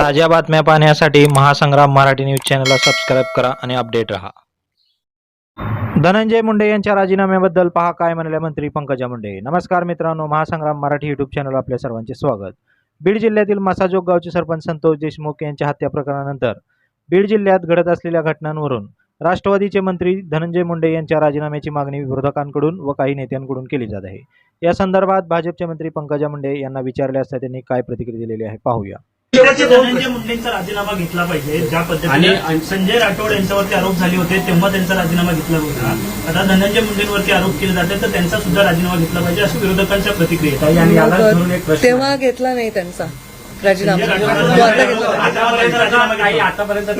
ताज्या बातम्या पाहण्यासाठी महासंग्राम मराठी न्यूज चॅनलला सबस्क्राईब करा आणि अपडेट रहा. धनंजय मुंडे यांच्या राजीनाम्याबद्दल पहा काय म्हणले मंत्री पंकजा मुंडे. नमस्कार मित्रांनो महासंग्राम मराठी यूट्यूब चॅनल आपल्या सर्वांचे स्वागत. बीड जिल्ह्यातील मसाजोग गावचे सरपंच संतोष देशमुख यांच्या हत्या प्रकरणानंतर बीड जिल्ह्यात घडत असलेल्या घटनांवरून राष्ट्रवादीचे मंत्री धनंजय मुंडे यांच्या राजीनाम्याची मागणी विरोधकांकडून व काही नेत्यांकडून केली जात आहे. या संदर्भात भाजपचे मंत्री पंकजा मुंडे यांना विचारले असता त्यांनी काय प्रतिक्रिया दिलेली आहे पाहूया. धनंजय मुंडेंचा राजीनामा घेतला पाहिजे ज्या पद्धतीने संजय राठोड यांच्यावरती आरोप झाले होते तेव्हा त्यांचा राजीनामा घेतला होता. आता धनंजय मुंडेंवरती आरोप केले जाते तर त्यांचा सुद्धा राजीनामा घेतला पाहिजे अशी विरोधकांच्या प्रतिक्रिया तेव्हा घेतला नाही त्यांचा राजीनामा.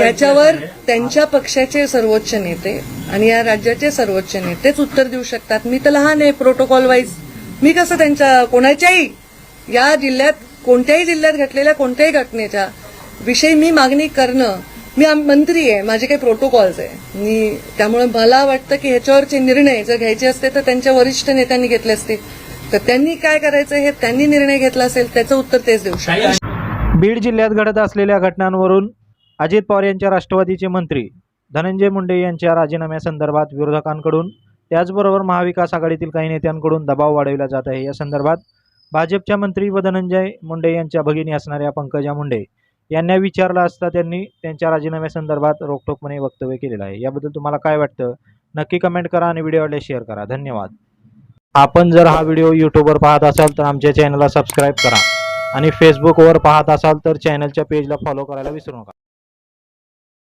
याच्यावर त्यांच्या पक्षाचे सर्वोच्च नेते आणि या राज्याचे सर्वोच्च नेतेच उत्तर देऊ शकतात. मी तर लहान आहे प्रोटोकॉल वाईज मी कसं त्यांच्या कोणाच्याही या जिल्ह्यात कोणत्याही जिल्ह्यात घडलेल्या कोणत्याही घटनेच्या विषयी मी मागणी करणं मी मंत्री आहे माझे काही प्रोटोकॉल्स आहे. मी त्यामुळे मला वाटतं की ह्याच्यावरचे निर्णय जर घ्यायचे असते तर त्यांच्या वरिष्ठ नेत्यांनी घेतले असते. तर त्यांनी काय करायचं हे त्यांनी निर्णय घेतला असेल त्याचं उत्तर तेच देऊ शकतात बीड जिल्ह्यात घडत असलेल्या घटनांवरून अजित पवार यांच्या राष्ट्रवादीचे मंत्री धनंजय मुंडे यांच्या राजीनाम्यासंदर्भात विरोधकांकडून त्याचबरोबर महाविकास आघाडीतील काही नेत्यांकडून दबाव वाढविला जात आहे. या संदर्भात भाजपच्या मंत्री व धनंजय मुंडे यांच्या भगिनी असणाऱ्या पंकजा मुंडे यांना विचारलं असता त्यांनी त्यांच्या राजीनाम्यासंदर्भात रोखठोकपणे वक्तव्य केलेलं आहे. याबद्दल तुम्हाला काय वाटतं? नक्की कमेंट करा आणि व्हिडिओला शेअर करा. धन्यवाद. आपण जर हा व्हिडिओ यूट्यूबवर पाहत असाल तर आमच्या चॅनलला सबस्क्राईब करा आणि फेसबुकवर पाहत असाल तर चॅनलच्या पेजला फॉलो करायला विसरू नका.